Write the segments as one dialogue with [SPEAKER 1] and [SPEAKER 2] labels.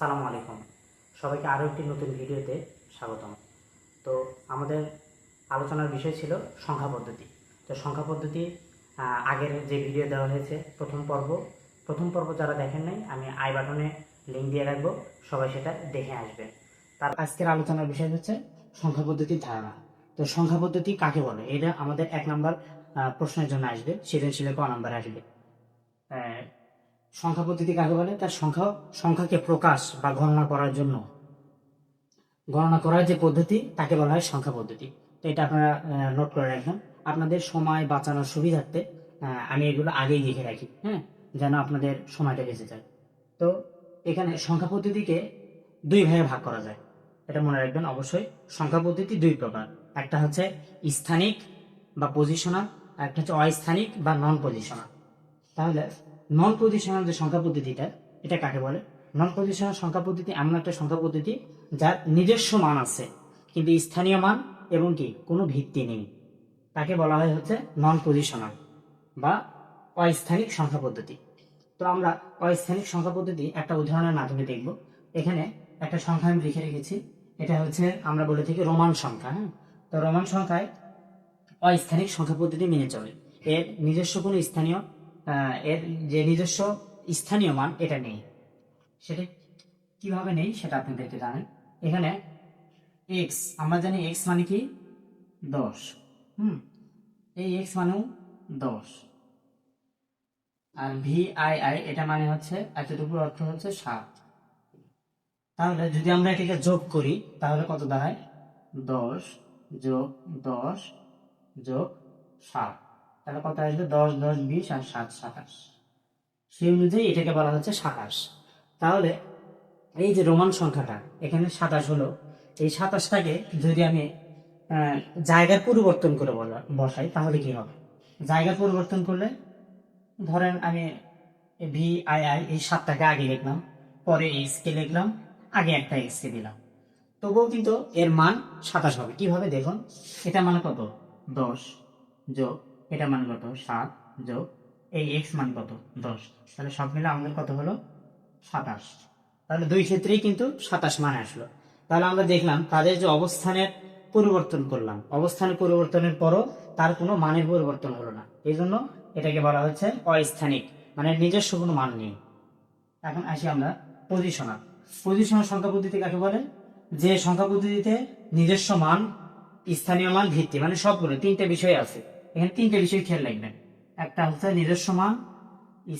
[SPEAKER 1] সালামু আলাইকুম। সবাইকে আরও একটি নতুন ভিডিওতে স্বাগতম। তো আমাদের আলোচনার বিষয় ছিল সংখ্যা পদ্ধতি। তো সংখ্যা পদ্ধতি আগের যে ভিডিও দেওয়া হয়েছে, প্রথম পর্ব প্রথম পর্ব যারা দেখেন নাই, আমি আই বাটনে লিঙ্ক দিয়ে রাখব, সবাই সেটা দেখে আসবেন। তার আজকের আলোচনার বিষয় হচ্ছে সংখ্যা পদ্ধতির ধারণা। তো সংখ্যা পদ্ধতি কাকে বলে? এটা আমাদের এক নম্বর প্রশ্নের জন্য আসবে সৃজনশীলে ক নম্বর আসবে। সংখ্যা পদ্ধতি কাকে বলে? তার সংখ্যা, সংখ্যাকে প্রকাশ বা গণনা করার জন্য। গণনা করার যে পদ্ধতি, তাকে বলা হয় সংখ্যা পদ্ধতি। তো এটা আপনারা নোট করে রাখবেন। আপনাদের সময় বাঁচানোর সুবিধার্থে আমি এগুলো আগেই লিখে রাখি হ্যাঁ? যেন আপনাদের সময়টা বেঁচে যায়। তো এখানে সংখ্যা পদ্ধতিকে দুই ভাগে ভাগ করা যায়। এটা মনে রাখবেন অবশ্যই, সংখ্যা পদ্ধতি দুই প্রকার। একটা হচ্ছে স্থানিক বা পজিশনাল আর একটা হচ্ছে অস্থানিক বা নন পজিশনাল তাহলে নন পজিশনাল যে সংখ্যা পদ্ধতিটা, এটা কাকে বলে? নন পজিশনাল সংখ্যা পদ্ধতি এমন একটা সংখ্যা পদ্ধতি যার নিজস্ব মান আছে, কিন্তু স্থানীয় মান এবং কি, কোনো ভিত্তি নেই। তাকে বলা হয় হচ্ছে নন পজিশনাল বা অস্থানিক সংখ্যা পদ্ধতি। তো আমরা অস্থানিক সংখ্যা পদ্ধতি একটা উদাহরণের মাধ্যমে দেখব। এখানে একটা সংখ্যা আমি লিখে রেখেছি, এটা হচ্ছে আমরা বলে থাকি রোমান সংখ্যা হ্যাঁ? তো রোমান সংখ্যায় অস্থানিক সংখ্যা পদ্ধতি মেনে চলে। এর নিজস্ব কোনো স্থানীয় এর যে নিজস্ব স্থানীয় মান, এটা নেই। সেটা কীভাবে নেই, সেটা আপনাদেরকে জানেন এখানে এক্স আমরা জানি এক্স মানে কি? দশ। হুম? এই এক্স মানেও দশ। আর ভি আই আই এটা মানে হচ্ছে এতটুকু অর্থ হচ্ছে সাত। তাহলে যদি আমরা এটাকে যোগ করি, তাহলে কত দাঁড়ায়? দশ যোগ দশ যোগ সাত। তাহলে কত আসবে? দশ দশ, বিশ আর সাত, সাতাশ। সেই অনুযায়ী এটাকে বলা হচ্ছে সাতাশ। তাহলে এই যে রোমান সংখ্যাটা, এখানে সাতাশ হলো। এই সাতাশটাকে যদি আমি জায়গার পরিবর্তন করে বসাই, তাহলে কি হবে? জায়গা পরিবর্তন করলে, ধরেন আমি ভি আই আই এই সাতটাকে আগে লিখলাম, পরে এইচ কে লিখলাম, আগে একটা এক্স কে দিলাম। তবুও কিন্তু এর মান সাতাশ হবে। কীভাবে? দেখুন এটা মানে কত? দশ যোগ এটা মান কত? সাত যোগ এই এক্স মান কত? দশ। তাহলে সব মিলে আমাদের কত হলো? সাতাশ। তাহলে দুই ক্ষেত্রেই কিন্তু সাতাশ মান আসলো। তাহলে আমরা দেখলাম তাদের যে অবস্থানের পরিবর্তন করলাম। অবস্থানের পরিবর্তনের পরও তার কোনো মানের পরিবর্তন হলো না। এই জন্য এটাকে বলা হচ্ছে অস্থানিক মানে নিজস্ব কোনো মান নেই। এখন আসি আমরা পজিশনাল। পজিশনাল সংখ্যা পদ্ধতি কাকে বলে? যে সংখ্যা পদ্ধতিতে নিজস্ব মান, স্থানীয় মান, ভিত্তি মানে সবগুলো, তিনটে বিষয় আছে। এখানে তিনটে বিষয় খেয়াল রাখবেন। একটা হচ্ছে নিজস্ব মান,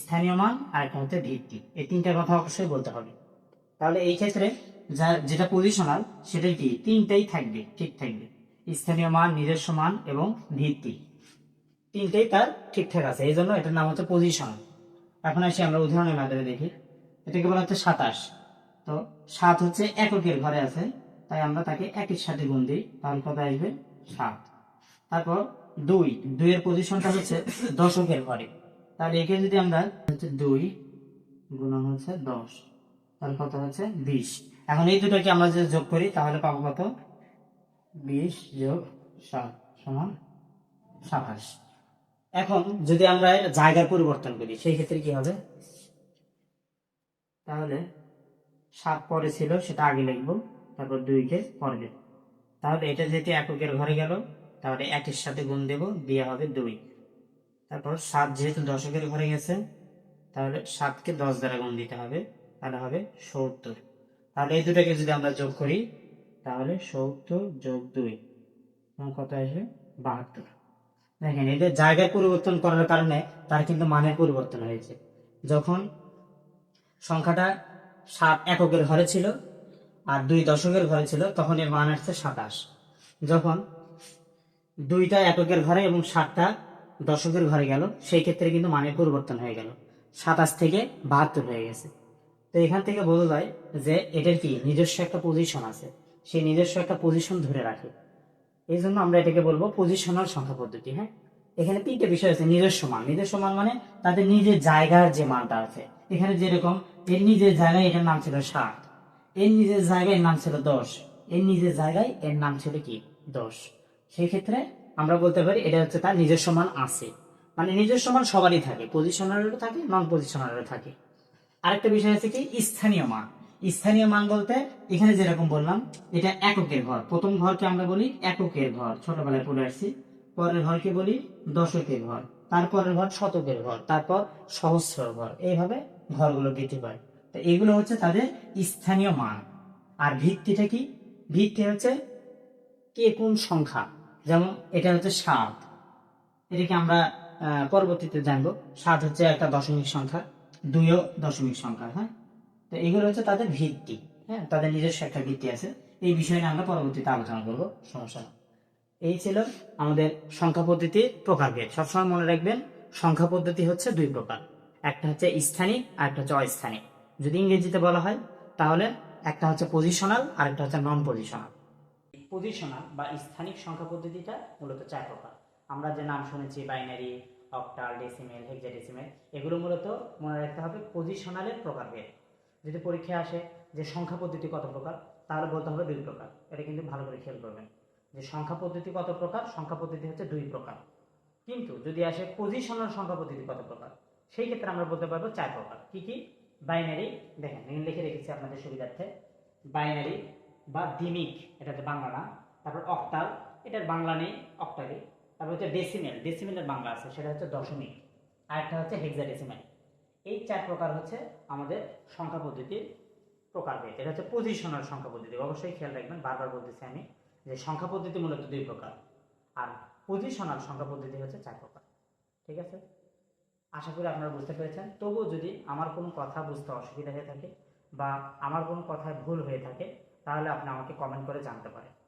[SPEAKER 1] স্থানীয় মান, আর একটা হচ্ছে ভিত্তি এই তিনটা কথা অবশ্যই বলতে হবে। তাহলে এই ক্ষেত্রে যা, যেটা পজিশনাল সেটাই কি? তিনটাই থাকবে, ঠিক থাকবে। স্থানীয় মান, নিজস্ব মান এবং ভিত্তি তিনটেই তার ঠিকঠাক আছে, এই জন্য এটার নাম হচ্ছে পজিশন এখন আসি আমরা উদাহরণের মাধ্যমে দেখি। এটাকে বলা হচ্ছে সাতাশ। তো সাত হচ্ছে এককের ঘরে আছে, তাই আমরা তাকে একের সাথে গুণ দিই, তাহলে কত আসবে? সাত। তারপর দুই। দুইয়ের পজিশনটা হচ্ছে দশকের ঘরে। তাহলে একে যদি আমরা হচ্ছে দুই গুণন হচ্ছে দশ, তাহলে কত হচ্ছে বিশ। এখন এই দুটোকে আমরা যদি যোগ করি, তাহলে পাবো কত? বিশ যোগ সাত সমান সাতাশ। এখন যদি আমরা জায়গার পরিবর্তন করি, সেই ক্ষেত্রে কি হবে? তাহলে সাত পরে ছিল, সেটা আগে লিখব, তারপর দুইকে পরে তাহলে এটা যেহেতু এককের ঘরে গেল তাহলে একের সাথে গুণ দেব, দিয়ে হবে দুই। তারপর সাত যেহেতু দশকের ঘরে গেছে, তাহলে সাতকে দশ দ্বারা গুণ দিতে হবে, তাহলে হবে সত্তর। তাহলে এই দুটাকে যদি আমরা যোগ করি, তাহলে সত্তর যোগ দুই কত আসবে? বাহাত্তর। দেখেন এদের জায়গায় পরিবর্তন করার কারণে তার কিন্তু মানের পরিবর্তন হয়েছে। যখন সংখ্যাটা সাত এককের ঘরে ছিল আর দুই দশকের ঘরে ছিল, তখন এর মান আসছে সাতাশ। যখন দুইটা এককের ঘরে এবং সাতটা দশকের ঘরে গেল। সেই ক্ষেত্রে কিন্তু মানের পরিবর্তন হয়ে গেল। সাতাশ থেকে বাহাত্তর হয়ে গেছে। তো এখান থেকে বোঝা যায় যে এটার কি নিজস্ব একটা পজিশন আছে। সেই নিজস্ব একটা পজিশন ধরে রাখে। এই জন্য আমরা এটাকে বলব পজিশনাল সংখ্যা পদ্ধতি হ্যাঁ? এখানে তিনটে বিষয় আছে, নিজস্ব মান। নিজস্ব মান মানে তাদের নিজের জায়গার যে মানটা আছে। এখানে যেরকম, এর নিজের জায়গায় এটার নাম ছিল সাত। এর নিজের জায়গায় এর নাম ছিল দশ। এর নিজের জায়গায় এর নাম ছিল কি? দশ। সেই ক্ষেত্রে আমরা বলতে পারি এটা হচ্ছে তার নিজস্ব মান আছে। মানে নিজস্ব মান সবারই থাকে পজিশনালেরও থাকে নন পজিশনালেরও থাকে। আরেকটা বিষয় আছে কি, স্থানীয় মান। স্থানীয় মান বলতে এখানে যেরকম বললাম, এটা এককের ঘর। প্রথম ঘরকে আমরা বলি এককের ঘর। ছোটবেলায় পড়ে আসছি। পরের ঘরকে বলি দশকের ঘর। তারপরের ঘর শতকের ঘর। তারপর সহস্র ঘর। এইভাবে ঘরগুলো বৃদ্ধি পায়। তো এগুলো হচ্ছে তাদের স্থানীয় মান। আর ভিত্তিটা কি? ভিত্তি হচ্ছে কে কোন সংখ্যা। যেমন এটা হচ্ছে সাত। এটাকে আমরা পরবর্তীতে জানব, সাত হচ্ছে একটা দশমিক সংখ্যা, দুইও দশমিক সংখ্যা হ্যাঁ? তো এগুলো হচ্ছে তাদের ভিত্তি হ্যাঁ? তাদের নিজস্ব একটা ভিত্তি আছে। এই বিষয়ে আমরা পরবর্তীতে আলোচনা করব, সমস্যা এই ছিল আমাদের সংখ্যা পদ্ধতির প্রকারভেদ সবসময় মনে রাখবেন, সংখ্যা পদ্ধতি হচ্ছে দুই প্রকার। একটা হচ্ছে স্থানিক আর একটা হচ্ছে অস্থানিক। যদি ইংরেজিতে বলা হয়, তাহলে একটা হচ্ছে পজিশনাল আর একটা হচ্ছে নন পজিশনাল পজিশনাল বা স্থানিক সংখ্যা পদ্ধতিটা মূলত চার প্রকার। আমরা যে নাম শুনেছি বাইনারি অক্টাল ডেসিমেল হেক্সাডেসিমেল এগুলো মূলত মনে রাখতে হবে পজিশনালের প্রকারভেদ। যদি পরীক্ষায় আসে যে সংখ্যা পদ্ধতি কত প্রকার, তাহলে বলতে হবে দুই প্রকার। এটা কিন্তু ভালো করে খেয়াল করবেন। যে সংখ্যা পদ্ধতি কত প্রকার, সংখ্যা পদ্ধতি হচ্ছে দুই প্রকার। কিন্তু যদি আসে পজিশনাল সংখ্যা পদ্ধতি কত প্রকার, সেই ক্ষেত্রে আমরা বলতে পারব চার প্রকার। কি কি? বাইনারি দেখেন, লিখে রেখেছি আপনাদের সুবিধার্থে। বাইনারি বা এটা হচ্ছে বাংলা না। তারপর অক্টাল, এটার বাংলা নেই, অক্টালি। তারপর হচ্ছে ডেসিমেল, ডেসিমেলের বাংলা আছে, সেটা হচ্ছে দশমিক। আর একটা হচ্ছে হেক্সাডেসিমেল। এই চার প্রকার হচ্ছে আমাদের সংখ্যা পদ্ধতির প্রকার প্রকারভেদ। এটা হচ্ছে পজিশনাল সংখ্যা পদ্ধতি। অবশ্যই খেয়াল রাখবেন, বারবার বলতেছি আমি যে সংখ্যা পদ্ধতি মূলত দুই প্রকার। আর পজিশনাল সংখ্যা পদ্ধতি হচ্ছে চার প্রকার। ঠিক আছে? আশা করি আপনারা বুঝতে পেরেছেন। তবুও যদি আমার কোনো কথা বুঝতে অসুবিধা হয়ে থাকে বা আমার কোনো কথায় ভুল হয়ে থাকে তাহলে আপনি আমাকে কমেন্ট করে জানতে পারেন।